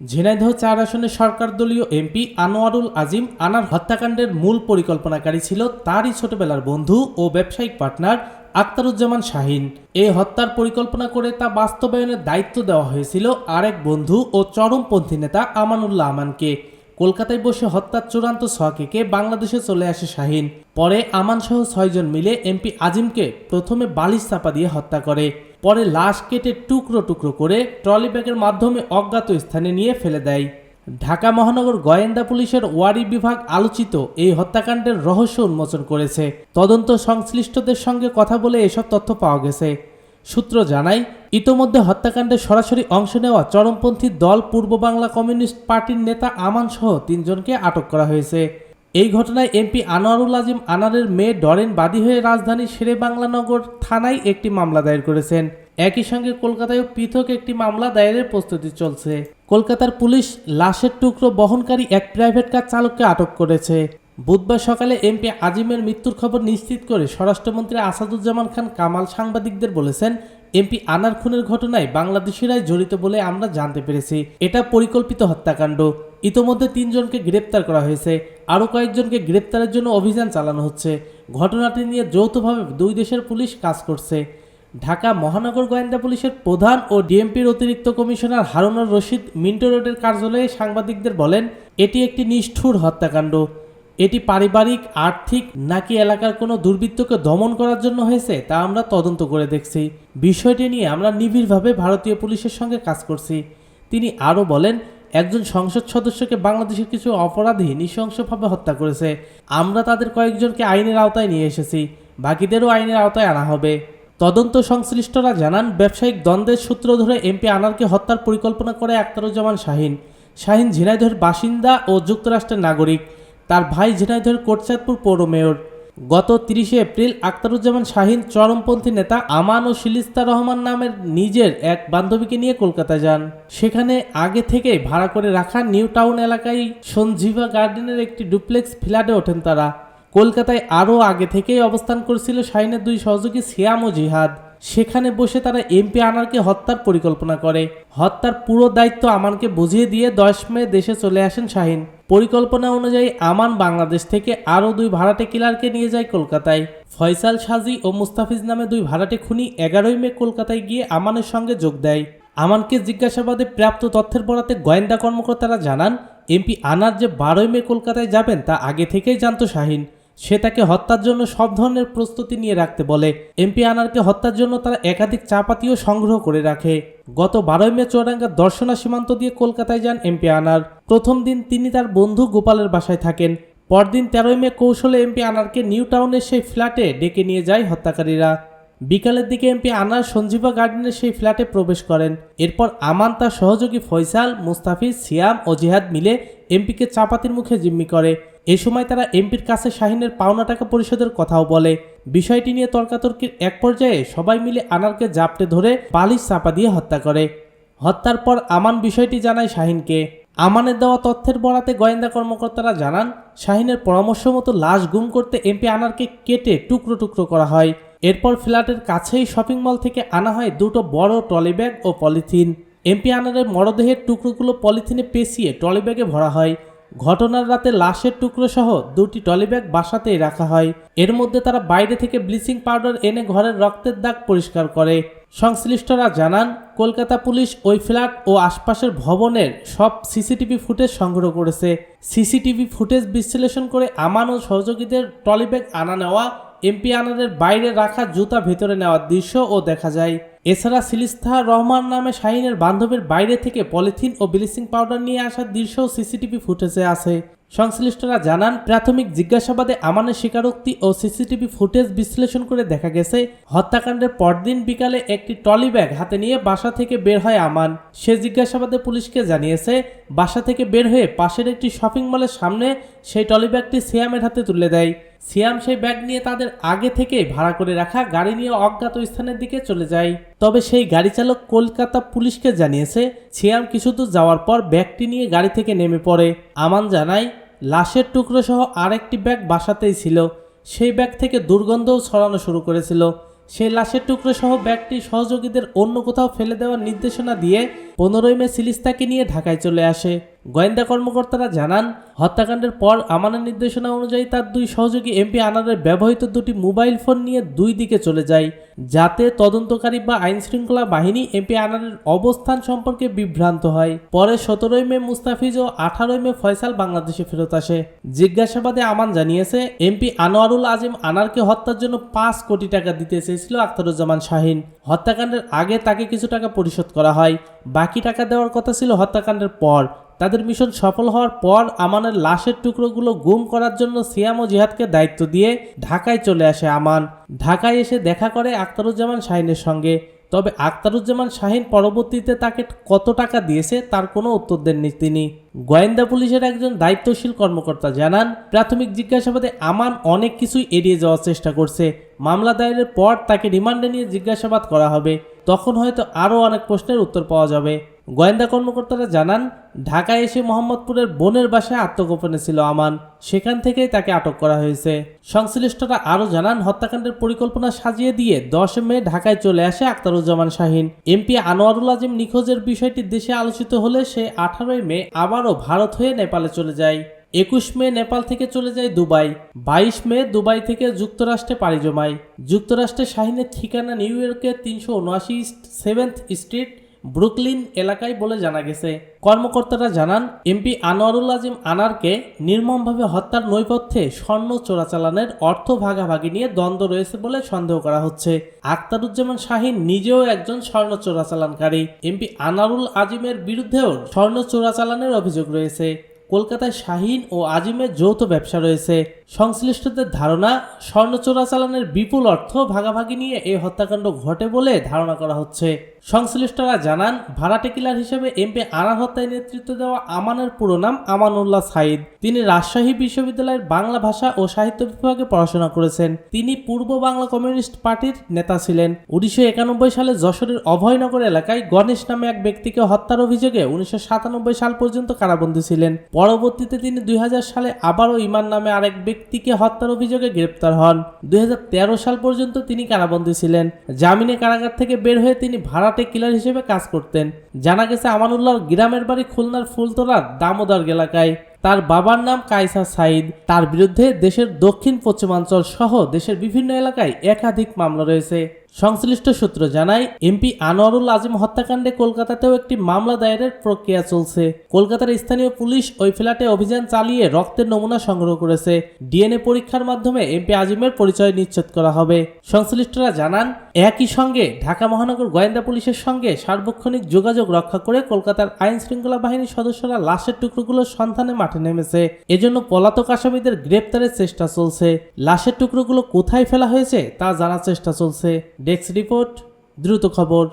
ঝিনাইদহ চার আসনের সরকার দলীয় এমপি আনোয়ারুল আজিম আনার হত্যাকাণ্ডের মূল পরিকল্পনাকারী ছিল তারই ছোটবেলার বন্ধু ও ব্যবসায়িক পার্টনার আক্তারুজ্জামান শাহিন। এই হত্যার পরিকল্পনা করে তা বাস্তবায়নের দায়িত্ব দেওয়া হয়েছিল আরেক বন্ধু ও চরমপন্থী নেতা আমানুল্লাহ আমানকে। কলকাতায় বসে হত্যার চূড়ান্ত ছকেকে বাংলাদেশে চলে আসে শাহিন। পরে আমান সহ ছয়জন মিলে এমপি আজিমকে প্রথমে বালিশ চাপা দিয়ে হত্যা করে। পরে লাশ কেটে টুকরো টুকরো করে ট্রলি ব্যাগের মাধ্যমে অজ্ঞাত স্থানে নিয়ে ফেলে দেয়। ঢাকা মহানগর গোয়েন্দা পুলিশের ওয়ারি বিভাগ আলোচিত এই হত্যাকাণ্ডের রহস্য উন্মোচন করেছে। তদন্ত সংশ্লিষ্টদের সঙ্গে কথা বলে এসব তথ্য পাওয়া গেছে। সূত্র জানায়, ইতোমধ্যে হত্যাকাণ্ডে সরাসরি অংশ নেওয়া চরমপন্থী দল পূর্ব বাংলা কমিউনিস্ট পার্টির নেতা আমান সহ তিনজনকে আটক করা হয়েছে। এই ঘটনায় এমপি আনোয়ারুল আজিম আনারের মেয়ে ডরেন বাদী হয়ে রাজধানীর শেরে বাংলানগর থানায় একটি মামলা দায়ের করেছেন। একই সঙ্গে কলকাতায়ও পৃথক একটি মামলা দায়েরের প্রস্তুতি চলছে। কলকাতার পুলিশ লাশের টুকরো বহনকারী এক প্রাইভেট কার চালককে আটক করেছে। বুধবার সকালে এমপি আজিমের মৃত্যুর খবর নিশ্চিত করে স্বরাষ্ট্রমন্ত্রী আসাদুজ্জামান খান কামাল সাংবাদিকদের বলেছেন এমপি আনার খুনের ঘটনায় বাংলাদেশিরাই জড়িত বলে আমরা জানতে পেরেছি। এটা পরিকল্পিত হত্যাকাণ্ড। ইতোমধ্যে তিনজনকে গ্রেপ্তার করা হয়েছে। আরও কয়েকজনকে গ্রেপ্তারের জন্য অভিযান চালানো হচ্ছে। ঘটনাটি নিয়ে যৌথভাবে দুই দেশের পুলিশ কাজ করছে। ঢাকা মহানগর গোয়েন্দা পুলিশের প্রধান ও ডিএমপির অতিরিক্ত কমিশনার হারুনুর রশিদ মিন্টো রোডের কার্যালয়ে সাংবাদিকদের বলেন, এটি একটি নিষ্ঠুর হত্যাকাণ্ড। এটি পারিবারিক, আর্থিক নাকি এলাকার কোনো দুর্বৃত্তকে দমন করার জন্য হয়েছে তা আমরা তদন্ত করে দেখছি। বিষয়টি নিয়ে আমরা নিবিড়ভাবে ভারতীয় পুলিশের সঙ্গে কাজ করছি। তিনি আরও বলেন, একজন সংসদ সদস্যকে বাংলাদেশের কিছু অপরাধী নৃশংসভাবে হত্যা করেছে। আমরা তাদের কয়েকজনকে আইনের আওতায় নিয়ে এসেছি। বাকিদেরও আইনের আওতায় আনা হবে। তদন্ত সংশ্লিষ্টরা জানান, ব্যবসায়িক দ্বন্দ্বের সূত্র ধরে এমপি আনারকে হত্যার পরিকল্পনা করে আক্তারুজ্জামান শাহিন। শাহিন ঝিনাইদহের বাসিন্দা ও যুক্তরাষ্ট্রের নাগরিক। তার ভাই ঝিনাইদহের কোটচাঁদপুর পৌর মেয়র। গত তিরিশে এপ্রিল আক্তারুজ্জামান শাহিন চরমপন্থী নেতা আমান ও শিলিস্তা রহমান নামের নিজের এক বান্ধবীকে নিয়ে কলকাতা যান। সেখানে আগে থেকেই ভাড়া করে রাখা নিউ টাউন এলাকায় সঞ্জীবা গার্ডেনের একটি ডুপ্লেক্স ফ্ল্যাটে ওঠেন তারা। কলকাতায় আরও আগে থেকেই অবস্থান করছিল শাহিনের দুই সহযোগী সিয়াম ও জিহাদ। সেখানে বসে তারা এমপি আনারকে হত্যার পরিকল্পনা করে। হত্যার পুরো দায়িত্ব আমানকে বুঝিয়ে দিয়ে দশ মে দেশে চলে আসেন শাহিন। পরিকল্পনা অনুযায়ী আমান বাংলাদেশ থেকে আরও দুই ভাড়াটে কিলারকে নিয়ে যায় কলকাতায়। ফয়সাল সাজি ও মুস্তাফিজ নামে দুই ভাড়াটে খুনি এগারোই মে কলকাতায় গিয়ে আমানের সঙ্গে যোগ দেয়। আমানকে জিজ্ঞাসাবাদে প্রাপ্ত তথ্যের বরাতে গোয়েন্দা কর্মকর্তারা জানান, এমপি আনার যে বারোই মে কলকাতায় যাবেন তা আগে থেকেই জানত শাহিন। সে তাকে হত্যার জন্য সব ধরনের প্রস্তুতি নিয়ে রাখতে বলে। এমপি আনারকে হত্যার জন্য তারা একাধিক চাপাতিও সংগ্রহ করে রাখে। গত বারোই মে চুয়াডাঙ্গার দর্শনা সীমান্ত দিয়ে কলকাতায় যান এমপি আনার। প্রথম দিন তিনি তার বন্ধু গোপালের বাসায় থাকেন। পরদিন তেরোই মে কৌশলে এমপি আনারকে নিউ টাউনের সেই ফ্ল্যাটে ডেকে নিয়ে যায় হত্যাকারীরা। বিকালের দিকে এমপি আনার সঞ্জীবা গার্ডেনের সেই ফ্ল্যাটে প্রবেশ করেন। এরপর আমান তার সহযোগী ফয়সাল, মুস্তাফিজ, সিয়াম ও জিহাদ মিলে এমপিকে চাপাতির মুখে জিম্মি করে। এ সময় তারা এমপির কাছে শাহিনের পাওনা টাকা পরিশোধের কথাও বলে। বিষয়টি নিয়ে তর্কাতর্কির এক পর্যায়ে সবাই মিলে আনারকে জাপটে ধরে পালিশ চাপা দিয়ে হত্যা করে। হত্যার পর আমান বিষয়টি জানায় শাহিনকে। আমানের দেওয়া তথ্যের বরাতে গোয়েন্দা কর্মকর্তারা জানান, শাহিনের পরামর্শ মতো লাশ গুম করতে এমপি আনারকে কেটে টুকরো টুকরো করা হয়। এরপর ফ্ল্যাটের কাছেই শপিং মল থেকে আনা হয় দুটো বড় ট্রলি ব্যাগ ও পলিথিন। এমপি আনারের মরদেহের টুকরোগুলো পলিথিনে পেঁচিয়ে ট্রলি ব্যাগে ভরা হয়। ঘটনার রাতে লাশের টুকরো সহ দুটি ট্রলি ব্যাগ বাসাতেই রাখা হয়। এর মধ্যে তারা বাইরে থেকে ব্লিচিং পাউডার এনে ঘরের রক্তের দাগ পরিষ্কার করে। সংশ্লিষ্টরা জানান, কলকাতা পুলিশ ওই ফ্ল্যাট ও আশপাশের ভবনের সব সিসিটিভি ফুটেজ সংগ্রহ করেছে। সিসিটিভি ফুটেজ বিশ্লেষণ করে আমান ও সহযোগীদের ট্রলি ব্যাগ আনা নেওয়া, এমপি আনারের বাইরে রাখা জুতা ভেতরে নেওয়ার দৃশ্যও দেখা যায়। এছাড়া সিলিস্তা রহমান নামে শাহিনের বান্ধবীর বাইরে থেকে পলিথিন ও ব্লিচিং পাউডার নিয়ে আসার দৃশ্যও সিসিটিভি ফুটেজে আছে। সংশ্লিষ্টরা জানান, প্রাথমিক জিজ্ঞাসাবাদে আমানের স্বীকারোক্তি ও সিসিটিভি ফুটেজ বিশ্লেষণ করে দেখা গেছে, হত্যাকাণ্ডের পরদিন বিকালে একটি ট্রলি ব্যাগ হাতে নিয়ে বাসা থেকে বের হয় আমান। সে জিজ্ঞাসাবাদে পুলিশকে জানিয়েছে, বাসা থেকে বের হয়ে পাশের একটি শপিং মলের সামনে সেই ট্রলি ব্যাগটি সিয়ামের হাতে তুলে দেয়। সিয়াম সেই ব্যাগ নিয়ে তাদের আগে থেকে ভাড়া করে রাখা গাড়ি নিয়ে অজ্ঞাত স্থানের দিকে চলে যায়। তবে সেই গাড়ি চালক কলকাতা পুলিশকে জানিয়েছে, সিয়াম কিছু দূর যাওয়ার পর ব্যাগটি নিয়ে গাড়ি থেকে নেমে পড়ে। আমান জানায়, লাশের টুকরো সহ আরেকটি ব্যাগ বাসাতেই ছিল। সেই ব্যাগ থেকে দুর্গন্ধও ছড়ানো শুরু করেছিল। সেই লাশের টুকরো সহ ব্যাগটি সহযোগীদের অন্য কোথাও ফেলে দেওয়ার নির্দেশনা দিয়ে পনেরোই মে সিলিস্তাকে নিয়ে ঢাকায় চলে আসে। গোয়েন্দা কর্মকর্তারা জানান, হত্যাকাণ্ডের পর আমানের নির্দেশনা অনুযায়ী তার দুই সহযোগী এমপি আনারের ব্যবহৃত দুটি মোবাইল ফোন নিয়ে দুই দিকে চলে যায়। যাতে তদন্তকারী বা আইন শৃঙ্খলা বাহিনী এমপি আনারের অবস্থান সম্পর্কে বিভ্রান্ত হয়। পরে সতেরোই মে মুস্তাফিজ ও আঠারোই মে ফয়সাল বাংলাদেশে ফেরত আসে। জিজ্ঞাসাবাদে আমান জানিয়েছে, এমপি আনোয়ারুল আজিম আনারকে হত্যার জন্য পাঁচ কোটি টাকা দিতে চেয়েছিল আখতারুজ্জামান শাহিন। হত্যাকাণ্ডের আগে তাকে কিছু টাকা পরিশোধ করা হয়। বাকি টাকা দেওয়ার কথা ছিল হত্যাকাণ্ডের পর। তাদের মিশন সফল হওয়ার পর আমানের লাশের টুকরোগুলো গুম করার জন্য সিয়াম ও জিহাদকে দায়িত্ব দিয়ে ঢাকায় চলে আসে আমান। ঢাকায় এসে দেখা করে আখতারুজ্জামান শাহিনের সঙ্গে। তবে আখতারুজ্জামান শাহিন পরবর্তীতে তাকে কত টাকা দিয়েছে তার কোনো উত্তর দেননি তিনি। গোয়েন্দা পুলিশের একজন দায়িত্বশীল কর্মকর্তা জানান, প্রাথমিক জিজ্ঞাসাবাদে আমান অনেক কিছুই এড়িয়ে যাওয়ার চেষ্টা করছে। মামলা দায়েরের পর তাকে রিমান্ডে নিয়ে জিজ্ঞাসাবাদ করা হবে। তখন হয়তো আরও অনেক প্রশ্নের উত্তর পাওয়া যাবে। গোয়েন্দা কর্মকর্তারা জানান, ঢাকায় এসে মোহাম্মদপুরের বোনের বাসায় আত্মগোপনে ছিল আমান। সেখান থেকেই তাকে আটক করা হয়েছে। সংশ্লিষ্টরা আরও জানান, হত্যাকাণ্ডের পরিকল্পনা সাজিয়ে দিয়ে দশ মে ঢাকায় চলে আসে আক্তারুজ্জামান শাহিন। এমপি আনোয়ারুল আজিম নিখোঁজের বিষয়টি দেশে আলোচিত হলে সে আঠারোই মে আবারও ভারত হয়ে নেপালে চলে যায়। একুশ মে নেপাল থেকে চলে যায় দুবাই। বাইশ মে দুবাই থেকে যুক্তরাষ্ট্রে পাড়ি জমায়। যুক্তরাষ্ট্রে শাহিনের ঠিকানা নিউ ইয়র্কের তিনশো উনআশি সেভেন্থ স্ট্রিট ব্রুকলিন এলাকায় বলে জানা গেছে। কর্মকর্তারা জানান, এমপি আনোয়ারুল আজিম আনারকে নির্মমভাবে হত্যার নৈপথ্যে স্বর্ণ চোরাচালানের অর্থ ভাগাভাগি নিয়ে দ্বন্দ্ব রয়েছে বলে সন্দেহ করা হচ্ছে। আক্তারুজ্জামান শাহিন নিজেও একজন স্বর্ণ চোরাচালানকারী। এমপি আনারুল আজিমের বিরুদ্ধেও স্বর্ণ চোরাচালানের অভিযোগ রয়েছে। কলকাতায় শাহিন ও আজিমের যৌথ ব্যবসা রয়েছে। সংশ্লিষ্টদের ধারণা, স্বর্ণ চোরাচালানের বিপুল অর্থ ভাগাভাগি নিয়ে এই হত্যাকাণ্ড ঘটে বলে ধারণা করা হচ্ছে। সংশ্লিষ্টরা জানান ভাড়াটে কিলার হিসেবে এমপি আনার হত্যায় নেতৃত্ব দেওয়া আমানের পুরো নাম আমানুল্লাহ সাইদ। তিনি রাজশাহী বিশ্ববিদ্যালয়ের বাংলা ভাষা ও সাহিত্য বিভাগে পড়াশোনা করেছেন। তিনি পূর্ব বাংলা কমিউনিস্ট পার্টির নেতা ছিলেন। উনিশশো একানব্বই সালে যশোরের অভয়নগর এলাকায় গণেশ নামে এক ব্যক্তিকে হত্যার অভিযোগে উনিশশো সাতানব্বই সাল পর্যন্ত কারাবন্দী ছিলেন। পরবর্তীতে তিনি দুই হাজার সালে আবারও ইমান নামে আরেক ব্যক্তিকে হত্যার অভিযোগে গ্রেপ্তার হন। দুই হাজার তেরো সাল পর্যন্ত তিনি কারাবন্দী ছিলেন। জামিনে কারাগার থেকে বের হয়ে তিনি ভাড়াটে কিলার হিসেবে কাজ করতেন। জানা গেছে আমানুল্লাহর গ্রামের বাড়ি খুলনার ফুলতলার দামোদর এলাকায়। তার বাবার নাম কাইসা সাইদ তার বিরুদ্ধে দেশের দক্ষিণ পশ্চিমাঞ্চল সহ দেশের বিভিন্ন এলাকায় একাধিক মামলা রয়েছে। সংশ্লিষ্ট সূত্র জানায়, এমপি আনোয়ারুল আজিম হত্যাকাণ্ডে কলকাতাতেও একটি মামলা দায়েরের প্রক্রিয়া চলছে। কলকাতার স্থানীয় পুলিশ ওই ফ্ল্যাটে অভিযান চালিয়ে রক্তের নমুনা সংগ্রহ করেছে। ডিএনএ পরীক্ষার মাধ্যমে এমপি আজিমের পরিচয় নিশ্চিত করা হবে। সংশ্লিষ্টরা জানান, একই সঙ্গে ঢাকা মহানগর গোয়েন্দা পুলিশের সঙ্গে সার্বক্ষণিক যোগাযোগ রক্ষা করে কলকাতার আইন শৃঙ্খলা বাহিনীর সদস্যরা লাশের টুকরোগুলোর সন্ধানে মাঠে নেমেছে। এজন্য পলাতক আসামিদের গ্রেপ্তারের চেষ্টা চলছে। লাশের টুকরোগুলো কোথায় ফেলা হয়েছে তা জানার চেষ্টা চলছে। ডেস্ক রিপোর্ট দ্রুত খবর।